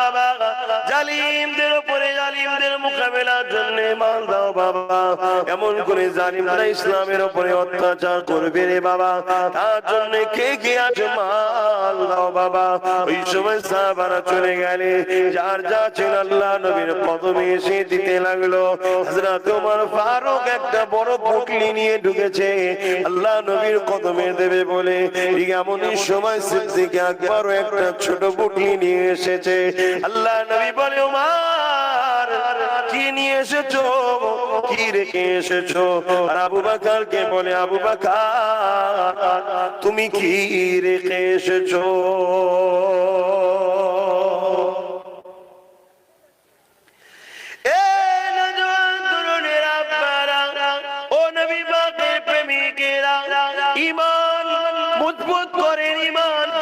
বাবা। জালিমদের উপরে জালিমদের মোকাবেলার জন্য মাল দাও বাবা। এমন করে জালিমরা ইসলামের উপরে অত্যাচার করবে রে বাবা। তার জন্য কে কে আছে মাল? বাবা, ওই সময় সাহাবারা চলে গেলে যার যা ছিল আল্লাহ নবীর এসে দিতে লাগল। ফারুক একটা বড় পুটলি নিয়ে ঢুকেছে। আল্লাহ নবীর কদমে দেবে বলে এমনই সময় সিদ্দিক আকবরও একটা ছোট পুটলি নিয়ে এসেছে। আল্লাহ নবী বলে ওমর নিয়ে এসেছ? কি রেখে এসেছ? আর আবু বলে, আবু তুমি কি রেখে এসেছ? ঈমান মজবুত করেন ইমানকে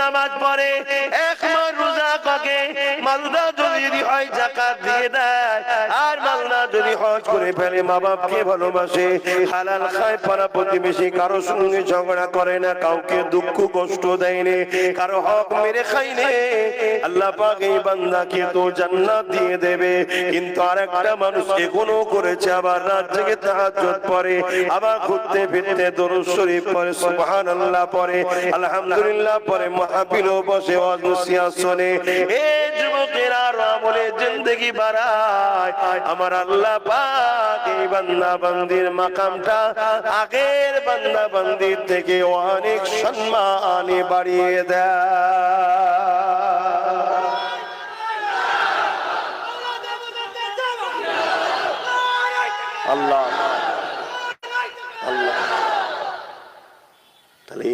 নামাজ পড়ে, এক মাস রোজা করে, মালদা যদি হয় জাকাত দিয়ে দেয়, আর মালদা যদি হজ করে ফেলে, মা বাপকে ভালোবাসে, হালাল খায়, পাড়া প্রতিবেশী, কারও সঙ্গে ঝগড়া করে না কাউকে দুঃখ কষ্ট দেয়নি কারও হক মেরে খাইনে আল্লাহ পাক এই বান্দাকে তো জান্নাত দিয়ে দেবে কিন্তু আরেকটা মানুষ এখনও করেছে আবার রাত জেগে তাহাজ্জুদ পড়ে আবার ঘুরতে ফিরতে দরুদ শরীফ পড়ে সুবহানাল্লাহ পড়ে আলহামদুলিল্লাহ পড়ে মাহফিলও বসে ওয়াজ নসিহত শোনে। এ আমলে জিন্দেগি বাড়ায়। আমার আল্লাহ পাক এই বান্দা বান্দির মাকামটা আগের বান্দা বান্দির থেকে অনেক বাড়িয়ে দেয়।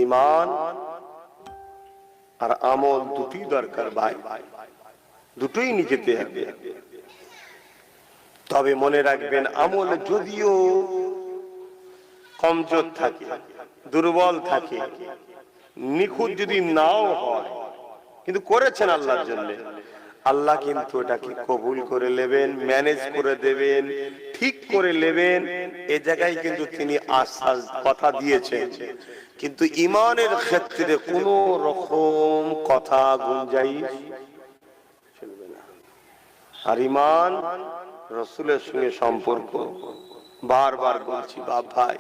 ইমান আর আমল দুটি দরকার ভাই ভাই। দুটোই নিজেতে হবে তবে মনে রাখবেন, আমল যদিও কমজোর থাকে, দুর্বল থাকে, নিখুঁত যদি নাও হয়, কিন্তু করেছেন আল্লাহর জন্য। আল্লাহ কিন্তু এটাকে কবুল করে নেবেন, ম্যানেজ করে দেবেন, ঠিক করে নেবেন। এ জায়গায় কিন্তু তিনি আশ্বাস, কথা দিয়েছেন। কিন্তু ইমানের ক্ষেত্রে কোন রকম কথা না আর ইমান রসুলের সঙ্গে সম্পর্ক। বারবার বলছি বাপ ভাই